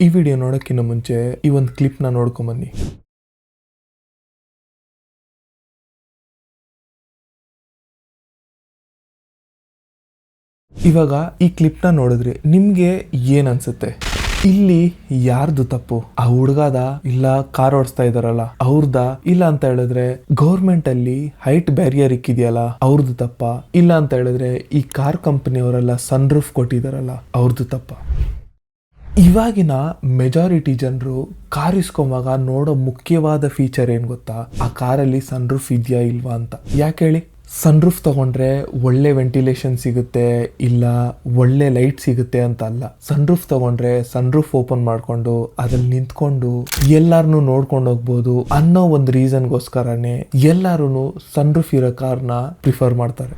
ಈ ವಿಡಿಯೋ ನೋಡೋಕ್ಕಿಂತ ಮುಂಚೆ ಈ ಒಂದು ಕ್ಲಿಪ್ನ ನೋಡ್ಕೊಂಬನ್ನಿ. ಇವಾಗ ಈ ಕ್ಲಿಪ್ನ ನೋಡಿದ್ರೆ ನಿಮಗೆ ಏನ್ ಅನ್ಸುತ್ತೆ? ಇಲ್ಲಿ ಯಾರ್ದು ತಪ್ಪು? ಆ ಹುಡುಗಾದ ಇಲ್ಲ ಕಾರ್ ಓಡಿಸ್ತಾ ಇದಾರಲ್ಲ ಅವ್ರದ? ಇಲ್ಲ ಅಂತ ಹೇಳಿದ್ರೆ ಗೌರ್ಮೆಂಟ್ ಅಲ್ಲಿ ಹೈಟ್ ಬ್ಯಾರಿಯರ್ ಇಕ್ಕಿದೆಯಲ್ಲ ಅವ್ರದ್ದು ತಪ್ಪ? ಇಲ್ಲ ಅಂತ ಹೇಳಿದ್ರೆ ಈ ಕಾರ್ ಕಂಪನಿಯವರೆಲ್ಲ ಸನ್ ರೂಫ್ ಕೊಟ್ಟಿದಾರಲ್ಲ ಅವ್ರದ್ದು ತಪ್ಪ? ಇವಾಗಿನ ಮೆಜಾರಿಟಿ ಜನರು ಕಾರ್ ಇಸ್ಕೊಂಬಾಗ ನೋಡೋ ಮುಖ್ಯವಾದ ಫೀಚರ್ ಏನು ಗೊತ್ತಾ? ಆ ಕಾರಲ್ಲಿ ಸನ್ ರೂಫ್ ಇದೆಯಾ ಇಲ್ವಾ ಅಂತ. ಯಾಕೆ ಹೇಳಿ? ಸನ್ ರೂಫ್ ತಗೊಂಡ್ರೆ ಒಳ್ಳೆ ವೆಂಟಿಲೇಷನ್ ಸಿಗುತ್ತೆ, ಇಲ್ಲ ಒಳ್ಳೆ ಲೈಟ್ ಸಿಗುತ್ತೆ ಅಂತ ಅಲ್ಲ. ಸನ್ ರೂಫ್ ತಗೊಂಡ್ರೆ ಸನ್ ರೂಫ್ ಓಪನ್ ಮಾಡ್ಕೊಂಡು ಅದ್ರಲ್ಲಿ ನಿಂತ್ಕೊಂಡು ಎಲ್ಲಾರನು ನೋಡ್ಕೊಂಡು ಹೋಗ್ಬೋದು ಅನ್ನೋ ಒಂದು ರೀಸನ್ಗೋಸ್ಕರನೇ ಎಲ್ಲಾರು ಸನ್ ರೂಫ್ ಇರೋ ಕಾರ್ನ ಪ್ರಿಫರ್ ಮಾಡ್ತಾರೆ.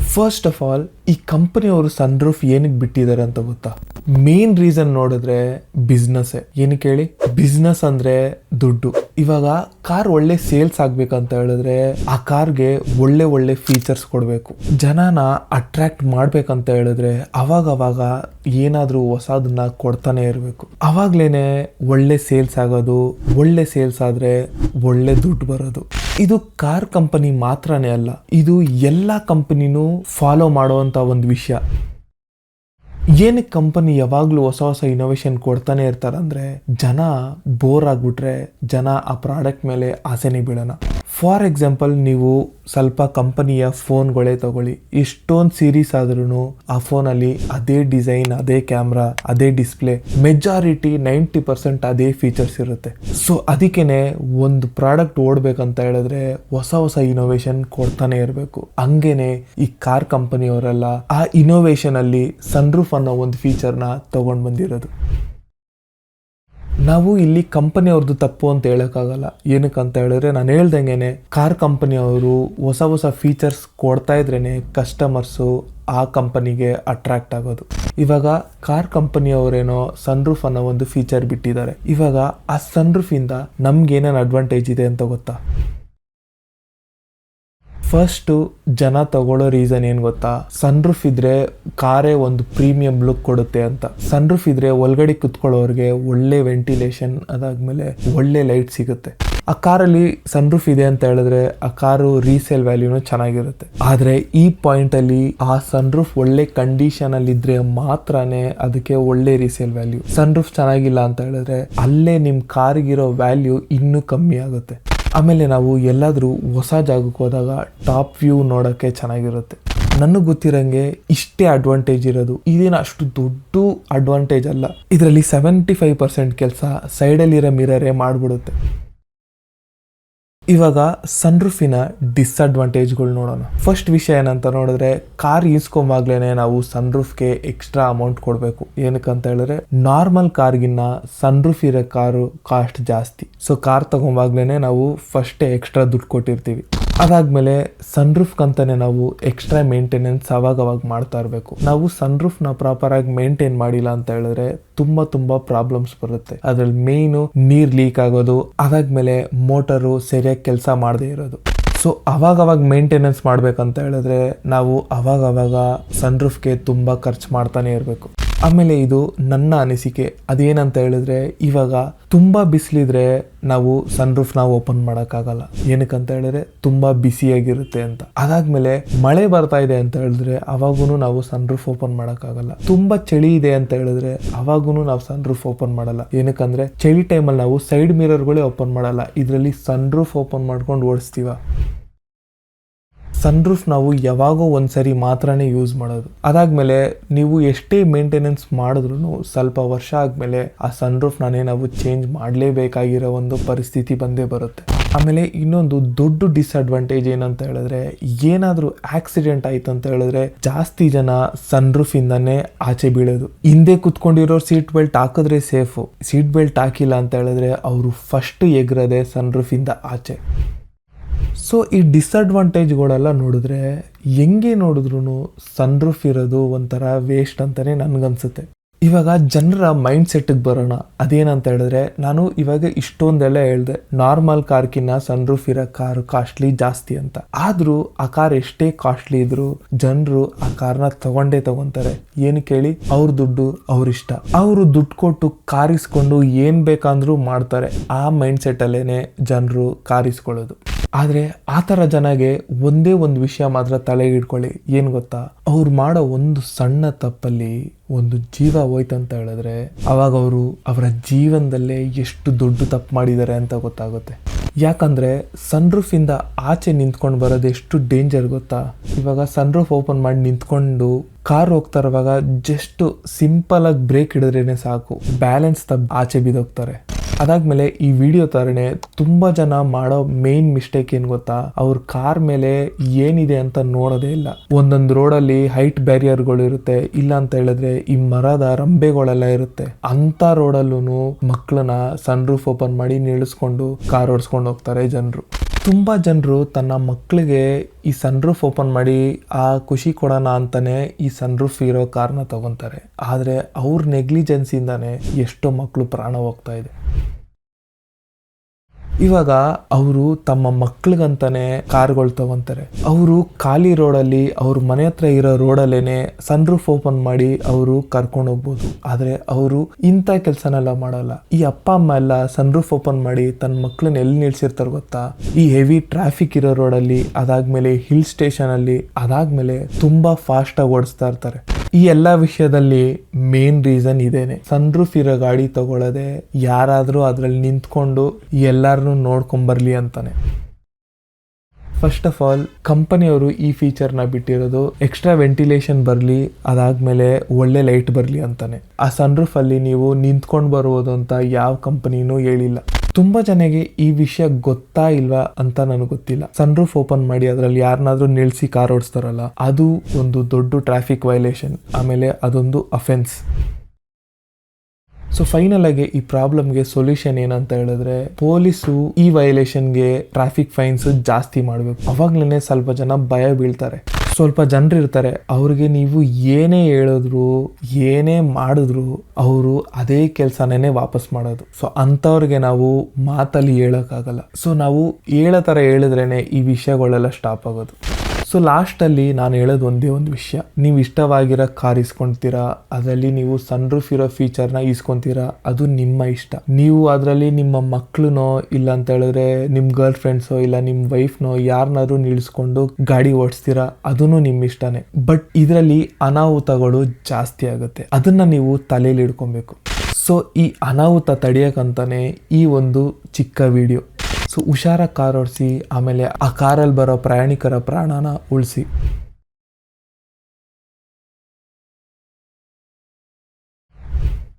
ಫಸ್ಟ್ ಆಫ್ ಆಲ್ ಈ ಕಂಪನಿಯವರು ಸನ್ ರೂಫ್ ಏನಕ್ಕೆ ಬಿಟ್ಟಿದ್ದಾರೆ ಅಂತ ಗೊತ್ತಾ? ಮೇನ್ ರೀಸನ್ ನೋಡಿದ್ರೆ ಬಿಸ್ನೆಸ್ ಏನಕ್ಕೆ ಹೇಳಿ ಬಿಸ್ನೆಸ್ ಅಂದ್ರೆ ದುಡ್ಡು. ಇವಾಗ ಕಾರ್ ಒಳ್ಳೆ ಸೇಲ್ಸ್ ಆಗ್ಬೇಕಂತ ಹೇಳಿದ್ರೆ ಆ ಕಾರ್ಗೆ ಒಳ್ಳೆ ಒಳ್ಳೆ ಫೀಚರ್ಸ್ ಕೊಡಬೇಕು. ಜನನ ಅಟ್ರಾಕ್ಟ್ ಮಾಡ್ಬೇಕಂತ ಹೇಳಿದ್ರೆ ಅವಾಗ ಅವಾಗ ಏನಾದ್ರೂ ಹೊಸದನ್ನ ಕೊಡ್ತಾನೆ ಇರಬೇಕು. ಅವಾಗ್ಲೇನೆ ಒಳ್ಳೆ ಸೇಲ್ಸ್ ಆಗೋದು, ಒಳ್ಳೆ ಸೇಲ್ಸ್ ಆದ್ರೆ ಒಳ್ಳೆ ದುಡ್ಡು ಬರೋದು. ಇದು ಕಾರ್ ಕಂಪನಿ ಮಾತ್ರನೇ ಅಲ್ಲ, ಇದು ಎಲ್ಲ ಕಂಪನಿನೂ ಫಾಲೋ ಮಾಡುವಂತ ಒಂದು ವಿಷಯ. ಏನಕ್ಕೆ ಕಂಪನಿ ಯಾವಾಗಲೂ ಹೊಸ ಹೊಸ ಇನೋವೇಷನ್ ಕೊಡ್ತಾನೆ ಇರ್ತಾರಂದ್ರೆ ಜನ ಬೋರ್ ಆಗಿಬಿಟ್ರೆ ಜನ ಆ ಪ್ರಾಡಕ್ಟ್ ಮೇಲೆ ಆಸೆನೇ ಬೀಳೋಣ. ಫಾರ್ ಎಕ್ಸಾಂಪಲ್ ನೀವು ಸ್ವಲ್ಪ ಕಂಪನಿಯ ಫೋನ್ಗಳೇ ತಗೊಳ್ಳಿ. ಎಷ್ಟೊಂದು ಸೀರೀಸ್ ಆದ್ರೂ ಆ ಫೋನಲ್ಲಿ ಅದೇ ಡಿಸೈನ್ ಅದೇ ಕ್ಯಾಮ್ರಾ ಅದೇ ಡಿಸ್ಪ್ಲೇ ಮೆಜಾರಿಟಿ ನೈಂಟಿ ಪರ್ಸೆಂಟ್ ಅದೇ ಫೀಚರ್ಸ್ ಇರುತ್ತೆ. ಸೊ ಅದಕ್ಕೇನೆ ಒಂದು ಪ್ರಾಡಕ್ಟ್ ಓಡ್ಬೇಕಂತ ಹೇಳಿದ್ರೆ ಹೊಸ ಹೊಸ ಇನೋವೇಷನ್ ಕೊಡ್ತಾನೆ ಇರಬೇಕು. ಹಂಗೇನೆ ಈ ಕಾರ್ ಕಂಪನಿಯವರೆಲ್ಲ ಆ ಇನೋವೇಷನ್ ಅಲ್ಲಿ ಸನ್ರೂಫ್ ಅನ್ನೋ ಒಂದು ಫೀಚರ್ನ ತಗೊಂಡ್ ಬಂದಿರೋದು. ನಾವು ಇಲ್ಲಿ ಕಂಪನಿ ಅವ್ರದ್ದು ತಪ್ಪು ಅಂತ ಹೇಳೋಕ್ಕಾಗಲ್ಲ. ಏನಕ್ಕೆ ಅಂತ ಹೇಳಿದ್ರೆ ನಾನು ಹೇಳ್ದಂಗೆನೆ ಕಾರ್ ಕಂಪನಿಯವರು ಹೊಸ ಹೊಸ ಫೀಚರ್ಸ್ ಕೊಡ್ತಾ ಇದ್ರೇನೆ ಕಸ್ಟಮರ್ಸು ಆ ಕಂಪನಿಗೆ ಅಟ್ರಾಕ್ಟ್ ಆಗೋದು. ಇವಾಗ ಕಾರ್ ಕಂಪನಿಯವರೇನೋ ಸನ್ರೂಫ್ ಅನ್ನೋ ಒಂದು ಫೀಚರ್ ಬಿಟ್ಟಿದ್ದಾರೆ. ಇವಾಗ ಆ ಸನ್ರೂಫ್ ಇಂದ ನಮ್ಗೆ ಏನೇನು ಅಡ್ವಾಂಟೇಜ್ ಇದೆ ಅಂತ ಗೊತ್ತಾ? ಫಸ್ಟು ಜನ ತಗೊಳ್ಳೋ ರೀಸನ್ ಏನು ಗೊತ್ತಾ? ಸನ್ರೂಫ್ ಇದ್ರೆ ಕಾರೇ ಒಂದು ಪ್ರೀಮಿಯಂ ಲುಕ್ ಕೊಡುತ್ತೆ ಅಂತ. ಸನ್ರೂಫ್ ಇದ್ರೆ ಒಳಗಡೆ ಕುತ್ಕೊಳ್ಳೋರಿಗೆ ಒಳ್ಳೆ ವೆಂಟಿಲೇಷನ್ ಅದಾದ್ಮೇಲೆ ಒಳ್ಳೆ ಲೈಟ್ ಸಿಗುತ್ತೆ. ಆ ಕಾರಲ್ಲಿ ಸನ್ರೂಫ್ ಇದೆ ಅಂತ ಹೇಳಿದ್ರೆ ಆ ಕಾರು ರೀಸೇಲ್ ವ್ಯಾಲ್ಯೂನು ಚೆನ್ನಾಗಿರುತ್ತೆ. ಆದ್ರೆ ಈ ಪಾಯಿಂಟ್ ಅಲ್ಲಿ ಆ ಸನ್ರೂಫ್ ಒಳ್ಳೆ ಕಂಡೀಷನ್ ಅಲ್ಲಿ ಇದ್ರೆ ಮಾತ್ರನೇ ಅದಕ್ಕೆ ಒಳ್ಳೆ ರೀಸೇಲ್ ವ್ಯಾಲ್ಯೂ ಸನ್ರೂಫ್ ಚೆನ್ನಾಗಿಲ್ಲ ಅಂತ ಹೇಳಿದ್ರೆ ಅಲ್ಲೇ ನಿಮ್ ಕಾರಿಗಿರೋ ವ್ಯಾಲ್ಯೂ ಇನ್ನೂ ಕಮ್ಮಿ ಆಗುತ್ತೆ. ಆಮೇಲೆ ನಾವು ಎಲ್ಲಾದರೂ ಹೊಸ ಜಾಗಕ್ಕೆ ಹೋದಾಗ ಟಾಪ್ ವ್ಯೂ ನೋಡೋಕ್ಕೆ ಚೆನ್ನಾಗಿರುತ್ತೆ. ನನಗೆ ಗೊತ್ತಿರಂಗೆ ಇಷ್ಟೇ ಅಡ್ವಾಂಟೇಜ್ ಇರೋದು. ಇದೇನು ಅಷ್ಟು ದೊಡ್ಡ ಅಡ್ವಾಂಟೇಜ್ ಅಲ್ಲ. ಇದರಲ್ಲಿ ಸೆವೆಂಟಿ ಫೈವ್ ಪರ್ಸೆಂಟ್ ಕೆಲಸ ಸೈಡಲ್ಲಿರೋ ಮಿರರೇ ಮಾಡಿಬಿಡುತ್ತೆ. ಇವಾಗ ಸನ್ರೂಫಿನ ಡಿಸ್ಅಡ್ವಾಂಟೇಜ್ಗಳು ನೋಡೋಣ. ಫಸ್ಟ್ ವಿಷಯ ಏನಂತ ನೋಡಿದ್ರೆ ಕಾರ್ ಈಸ್ಕೊಂಬಾಗ್ಲೇನೆ ನಾವು ಸನ್ರೂಫ್ಗೆ ಎಕ್ಸ್ಟ್ರಾ ಅಮೌಂಟ್ ಕೊಡಬೇಕು. ಏನಕ್ಕಂತ ಹೇಳಿದ್ರೆ ನಾರ್ಮಲ್ ಕಾರ್ಗಿನ್ನ ಸನ್ರೂಫ್ ಇರೋ ಕಾರು ಕಾಸ್ಟ್ ಜಾಸ್ತಿ. ಸೊ ಕಾರ್ ತಗೊಂಬಾಗ್ಲೇನೆ ನಾವು ಫಸ್ಟೇ ಎಕ್ಸ್ಟ್ರಾ ದುಡ್ಡು ಕೊಟ್ಟಿರ್ತೀವಿ. ಅದಾದ್ಮೇಲೆ ಸನ್ರೂಫ್ ಅಂತಾನೆ ನಾವು ಎಕ್ಸ್ಟ್ರಾ ಮೇಂಟೆನೆನ್ಸ್ ಅವಾಗ ಅವಾಗ ಮಾಡ್ತಾ ಇರಬೇಕು. ನಾವು ಸನ್ರೂಫ್ನ ಪ್ರಾಪರ್ ಆಗಿ ಮೇಂಟೈನ್ ಮಾಡಿಲ್ಲ ಅಂತ ಹೇಳಿದ್ರೆ ತುಂಬಾ ತುಂಬಾ ಪ್ರಾಬ್ಲಮ್ಸ್ ಬರುತ್ತೆ. ಅದ್ರಲ್ಲಿ ಮೇಯ್ನು ನೀರ್ ಲೀಕ್ ಆಗೋದು, ಅದಾದ್ಮೇಲೆ ಮೋಟರು ಸರಿಯಾಗಿ ಕೆಲಸ ಮಾಡದೇ ಇರೋದು. ಸೊ ಅವಾಗವಾಗ ಅವಾಗ ಮೇಂಟೆನೆನ್ಸ್ ಮಾಡ್ಬೇಕಂತ ಹೇಳಿದ್ರೆ ನಾವು ಅವಾಗವಾಗ ಅವಾಗ ಸನ್ರೂಫ್ಗೆ ತುಂಬಾ ಖರ್ಚು ಮಾಡ್ತಾನೆ ಇರಬೇಕು. ಆಮೇಲೆ ಇದು ನನ್ನ ಅನಿಸಿಕೆ. ಅದೇನಂತ ಹೇಳಿದ್ರೆ, ಇವಾಗ ತುಂಬಾ ಬಿಸಿಲಿದ್ರೆ ನಾವು ಸನ್ರೂಫ್ ನಾವು ಓಪನ್ ಮಾಡೋಕ್ಕಾಗಲ್ಲ. ಏನಕ್ಕಂತ ಹೇಳಿದ್ರೆ, ತುಂಬಾ ಬಿಸಿಯಾಗಿರುತ್ತೆ ಅಂತ. ಅದಾದ್ಮೇಲೆ ಮಳೆ ಬರ್ತಾ ಇದೆ ಅಂತ ಹೇಳಿದ್ರೆ ಅವಾಗೂ ನಾವು ಸನ್ರೂಫ್ ಓಪನ್ ಮಾಡೋಕ್ಕಾಗಲ್ಲ. ತುಂಬಾ ಚಳಿ ಇದೆ ಅಂತ ಹೇಳಿದ್ರೆ ಅವಾಗೂ ನಾವು ಸನ್ರೂಫ್ ಓಪನ್ ಮಾಡಲ್ಲ. ಏನಕ್ಕಂದ್ರೆ, ಚಳಿ ಟೈಮಲ್ಲಿ ನಾವು ಸೈಡ್ ಮಿರರ್ಗಳೇ ಓಪನ್ ಮಾಡಲ್ಲ. ಇದರಲ್ಲಿ ಸನ್ರೂಫ್ ಓಪನ್ ಮಾಡ್ಕೊಂಡು ಓಡಿಸ್ತೀವ. ಸನ್ರೂಫ್ ನಾವು ಯಾವಾಗೋ ಒಂದ್ಸರಿ ಮಾತ್ರನೇ ಯೂಸ್ ಮಾಡೋದು. ಅದಾದ್ಮೇಲೆ ನೀವು ಎಷ್ಟೇ ಮೇಂಟೆನೆನ್ಸ್ ಮಾಡಿದ್ರು ಸ್ವಲ್ಪ ವರ್ಷ ಆದ್ಮೇಲೆ ಆ ಸನ್ರೂಫ್ ನಾನೇ ನಾವು ಚೇಂಜ್ ಮಾಡಲೇಬೇಕಾಗಿರೋ ಒಂದು ಪರಿಸ್ಥಿತಿ ಬಂದೇ ಬರುತ್ತೆ. ಆಮೇಲೆ ಇನ್ನೊಂದು ದೊಡ್ಡ ಡಿಸ್ಅಡ್ವಾಂಟೇಜ್ ಏನಂತ ಹೇಳಿದ್ರೆ, ಏನಾದರೂ ಆಕ್ಸಿಡೆಂಟ್ ಆಯ್ತು ಅಂತ ಹೇಳಿದ್ರೆ ಜಾಸ್ತಿ ಜನ ಸನ್ರೂಫ್ ಇಂದಾನೆ ಆಚೆ ಬೀಳೋದು. ಹಿಂದೆ ಕುತ್ಕೊಂಡಿರೋ ಸೀಟ್ ಬೆಲ್ಟ್ ಹಾಕಿದ್ರೆ ಸೇಫು ಸೀಟ್ ಬೆಲ್ಟ್ ಹಾಕಿಲ್ಲ ಅಂತ ಹೇಳಿದ್ರೆ ಅವರು ಫಸ್ಟ್ ಎಗ್ರದೆ ಸನ್ರೂಫ್ ಇಂದ ಆಚೆ. ಸೊ ಈ ಡಿಸ್ಅಡ್ವಾಂಟೇಜ್ಗಳೆಲ್ಲ ನೋಡಿದ್ರೆ ಹೆಂಗೆ ನೋಡಿದ್ರು ಸನ್ರೂಫ್ ಇರೋದು ಒಂಥರ ವೇಸ್ಟ್ ಅಂತಲೇ ನನಗನ್ಸುತ್ತೆ. ಇವಾಗ ಜನರ ಮೈಂಡ್ ಸೆಟ್ಗೆ ಬರೋಣ. ಅದೇನಂತ ಹೇಳಿದ್ರೆ, ನಾನು ಇವಾಗ ಇಷ್ಟೊಂದೆಲ್ಲ ಹೇಳಿದೆ ನಾರ್ಮಲ್ ಕಾರ್ಕಿನ್ನ ಸನ್ ರೂಫ್ ಇರೋ ಕಾರ್ ಕಾಸ್ಟ್ಲಿ ಜಾಸ್ತಿ ಅಂತ. ಆದ್ರೂ ಆ ಕಾರ್ ಎಷ್ಟೇ ಕಾಸ್ಟ್ಲಿ ಇದ್ರು ಜನರು ಆ ಕಾರ್ನ ತಗೊಂಡೇ ತಗೊಂತಾರೆ. ಏನು ಕೇಳಿ? ಅವ್ರ ದುಡ್ಡು ಅವ್ರ ಇಷ್ಟ. ಅವರು ದುಡ್ಡು ಕೊಟ್ಟು ಕಾರಿಸ್ಕೊಂಡು ಏನು ಬೇಕಂದ್ರೂ ಮಾಡ್ತಾರೆ. ಆ ಮೈಂಡ್ ಸೆಟ್ ಅಲ್ಲೇನೆ ಜನರು ಕಾರಿಸ್ಕೊಳ್ಳೋದು. ಆದ್ರೆ ಆ ಥರ ಜನಗೆ ಒಂದೇ ಒಂದು ವಿಷಯ ಮಾತ್ರ ತಲೆಗೆ ಇಟ್ಕೊಳ್ಳಿ ಏನು ಗೊತ್ತಾ? ಅವ್ರು ಮಾಡೋ ಒಂದು ಸಣ್ಣ ತಪ್ಪಲ್ಲಿ ಒಂದು ಜೀವ ಹೋಯ್ತಂತ ಹೇಳಿದ್ರೆ ಅವಾಗ ಅವರು ಅವರ ಜೀವನದಲ್ಲೇ ಎಷ್ಟು ದೊಡ್ಡ ತಪ್ಪು ಮಾಡಿದ್ದಾರೆ ಅಂತ ಗೊತ್ತಾಗುತ್ತೆ. ಯಾಕಂದರೆ ಸನ್ರೂಫ್ ಇಂದ ಆಚೆ ನಿಂತ್ಕೊಂಡು ಬರೋದು ಎಷ್ಟು ಡೇಂಜರ್ ಗೊತ್ತಾ? ಇವಾಗ ಸನ್ರೂಫ್ ಓಪನ್ ಮಾಡಿ ನಿಂತ್ಕೊಂಡು ಕಾರ್ ಹೋಗ್ತಾ ಇರುವಾಗ ಜಸ್ಟ್ ಸಿಂಪಲ್ ಆಗಿ ಬ್ರೇಕ್ ಹಿಡಿದ್ರೇನೆ ಸಾಕು. ಬ್ಯಾಲೆನ್ಸ್ ತಪ್ಪು ಆಚೆ ಬಿದ್ದೋಗ್ತಾರೆ. ಅದಾದ್ಮೇಲೆ ಈ ವಿಡಿಯೋ ತರಣೆ ತುಂಬಾ ಜನ ಮಾಡೋ ಮೇನ್ ಮಿಸ್ಟೇಕ್ ಏನ್ ಗೊತ್ತಾ? ಅವ್ರ ಕಾರ್ ಮೇಲೆ ಏನಿದೆ ಅಂತ ನೋಡೋದೇ ಇಲ್ಲ. ಒಂದೊಂದು ರೋಡಲ್ಲಿ ಹೈಟ್ ಬ್ಯಾರಿಯರ್ಗಳು ಇರುತ್ತೆ. ಇಲ್ಲ ಅಂತ ಹೇಳಿದ್ರೆ ಈ ಮರದ ರಂಬೆಗಳೆಲ್ಲ ಇರುತ್ತೆ. ಅಂತ ರೋಡಲ್ಲೂ ಮಕ್ಕಳನ್ನ ಸನ್ ರೂಫ್ ಓಪನ್ ಮಾಡಿ ನಿಲ್ಲಿಸ್ಕೊಂಡು ಕಾರ್ ಓಡಿಸ್ಕೊಂಡು ಹೋಗ್ತಾರೆ ಜನರು. ತುಂಬಾ ಜನರು ತನ್ನ ಮಕ್ಕಳಿಗೆ ಈ ಸನ್ ರೂಫ್ ಓಪನ್ ಮಾಡಿ, ಆ ಖುಷಿ ಕೊಡೋಣ ಅಂತಾನೆ ಈ ಸನ್ ರೂಫ್ ಇರೋ ಕಾರ್ನ ತಗೊಂತಾರೆ. ಆದ್ರೆ ಅವ್ರ ನೆಗ್ಲಿಜೆನ್ಸಿಂದಾನೆ ಎಷ್ಟೋ ಮಕ್ಕಳು ಪ್ರಾಣ ಹೋಗ್ತಾ ಇದೆ. ಇವಾಗ ಅವರು ತಮ್ಮ ಮಕ್ಳಿಗಂತಾನೆ ಕಾರ್ಗಳು ತಗೊಂತಾರೆ. ಅವರು ಖಾಲಿ ರೋಡಲ್ಲಿ ಅವ್ರ ಮನೆ ಹತ್ರ ಇರೋ ರೋಡಲ್ಲೇನೆ ಸನ್ ರೂಫ್ ಓಪನ್ ಮಾಡಿ ಅವರು ಕರ್ಕೊಂಡು ಹೋಗ್ಬೋದು. ಆದ್ರೆ ಅವರು ಇಂಥ ಕೆಲಸನೆಲ್ಲ ಮಾಡಲ್ಲ. ಈ ಅಪ್ಪ, ಅಮ್ಮ ಎಲ್ಲ ಸನ್ ರೂಫ್ ಓಪನ್ ಮಾಡಿ ತನ್ನ ಮಕ್ಳನ್ನ ಎಲ್ಲಿ ನಿಲ್ಸಿರ್ತಾರ ಗೊತ್ತಾ? ಈ ಹೆವಿ ಟ್ರಾಫಿಕ್ ಇರೋ ರೋಡಲ್ಲಿ ಅದಾದ್ಮೇಲೆ ಹಿಲ್ ಸ್ಟೇಷನ್ ಅಲ್ಲಿ ಅದಾದ್ಮೇಲೆ ತುಂಬಾ ಫಾಸ್ಟ್ ಆಗಿ ಓಡಿಸ್ತಾ ಇರ್ತಾರೆ. ಈ ಎಲ್ಲ ವಿಷಯದಲ್ಲಿ ಮೇನ್ ರೀಸನ್ ಇದೇನೆ. ಸನ್ ರೂಫ್ ಇರೋ ಗಾಡಿ ತಗೊಳ್ಳದೆ ಯಾರಾದರೂ ಅದರಲ್ಲಿ ನಿಂತ್ಕೊಂಡು ಎಲ್ಲಾರನ್ನೂ ನೋಡ್ಕೊಂಬರ್ಲಿ ಅಂತಾನೆ. ಫಸ್ಟ್ ಆಫ್ ಆಲ್ ಕಂಪನಿಯವರು ಈ ಫೀಚರ್ನ ಬಿಟ್ಟಿರೋದು ಎಕ್ಸ್ಟ್ರಾ ವೆಂಟಿಲೇಷನ್ ಬರಲಿ, ಅದಾದಮೇಲೆ ಒಳ್ಳೆ ಲೈಟ್ ಬರಲಿ ಅಂತಾನೆ. ಆ ಸನ್ ಅಲ್ಲಿ ನೀವು ನಿಂತ್ಕೊಂಡು ಬರುವುದು ಅಂತ ಯಾವ ಕಂಪನಿನೂ ಹೇಳಿಲ್ಲ. ತುಂಬಾ ಜನಗೆ ಈ ವಿಷಯ ಗೊತ್ತಾ ಇಲ್ವಾ ಅಂತ ನನಗೆ ಗೊತ್ತಿಲ್ಲ. ಸನ್ ರೂಫ್ ಓಪನ್ ಮಾಡಿ ಅದರಲ್ಲಿ ಯಾರನ್ನಾದ್ರೂ ನಿಲ್ಸಿ ಕಾರ್ ಓಡಿಸ್ತಾರಲ್ಲ, ಅದು ಒಂದು ದೊಡ್ಡ ಟ್ರಾಫಿಕ್ ವೈಲೇಷನ್ ಆಮೇಲೆ ಅದೊಂದು ಅಫೆನ್ಸ್ ಸೊ ಫೈನಲ್ ಆಗಿ ಈ ಪ್ರಾಬ್ಲಮ್ಗೆ ಸೊಲ್ಯೂಷನ್ ಏನಂತ ಹೇಳಿದ್ರೆ, ಪೊಲೀಸು ಈ ವೈಲೇಷನ್ಗೆ ಟ್ರಾಫಿಕ್ ಫೈನ್ಸ್ ಜಾಸ್ತಿ ಮಾಡಬೇಕು. ಅವಾಗ್ಲೇ ಸ್ವಲ್ಪ ಜನ ಭಯ ಬೀಳ್ತಾರೆ. ಸ್ವಲ್ಪ ಜನರು ಇರ್ತಾರೆ ಅವ್ರಿಗೆ ನೀವು ಏನೇ ಹೇಳಿದ್ರು, ಏನೇ ಮಾಡಿದ್ರು, ಅವರು ಅದೇ ಕೆಲಸನೇ ವಾಪಸ್ ಮಾಡೋದು. ಸೊ ಅಂಥವ್ರಿಗೆ ನಾವು ಮಾತಲ್ಲಿ ಹೇಳೋಕ್ಕಾಗಲ್ಲ. ಸೊ ನಾವು ಹೇಳೋ ಥರ ಹೇಳಿದ್ರೇನೆ ಈ ವಿಷಯಗಳೆಲ್ಲ ಸ್ಟಾಪ್ ಆಗೋದು. ಸೊ ಲಾಸ್ಟಲ್ಲಿ ನಾನು ಹೇಳೋದು ಒಂದೇ ಒಂದು ವಿಷಯ. ನೀವು ಇಷ್ಟವಾಗಿರೋ ಕಾರ್ ಇಸ್ಕೊಳ್ತೀರಾ ಅದರಲ್ಲಿ ನೀವು ಸನ್ ರೂಫ್ ಇರೋ ಫೀಚರ್ನ ಇಸ್ಕೊಂತೀರಾ ಅದು ನಿಮ್ಮ ಇಷ್ಟ. ನೀವು ಅದರಲ್ಲಿ ನಿಮ್ಮ ಮಕ್ಳುನೋ, ಇಲ್ಲ ಅಂತ ಹೇಳಿದ್ರೆ ನಿಮ್ಮ ಗರ್ಲ್ ಫ್ರೆಂಡ್ಸೋ ಇಲ್ಲ ನಿಮ್ಮ ವೈಫ್ನೋ ಯಾರನ್ನಾದ್ರೂ ನಿಲ್ಲಿಸ್ಕೊಂಡು ಗಾಡಿ ಓಡಿಸ್ತೀರಾ? ಅದೂ ನಿಮ್ಮ ಇಷ್ಟನೇ. ಬಟ್ ಇದರಲ್ಲಿ ಅನಾಹುತಗಳು ಜಾಸ್ತಿ ಆಗುತ್ತೆ. ಅದನ್ನ ನೀವು ತಲೆಯಲ್ಲಿ ಇಡ್ಕೊಬೇಕು ಸೊ ಈ ಅನಾಹುತ ತಡೆಯೋಕ್ಕಂತಾನೆ ಈ ಒಂದು ಚಿಕ್ಕ ವಿಡಿಯೋ ಸೊ ಹುಷಾರಾಗಿ ಕಾರ್ ಓಡಿಸಿ ಆಮೇಲೆ ಆ ಕಾರಲ್ಲಿ ಬರೋ ಪ್ರಯಾಣಿಕರ ಪ್ರಾಣನ ಉಳಿಸಿ.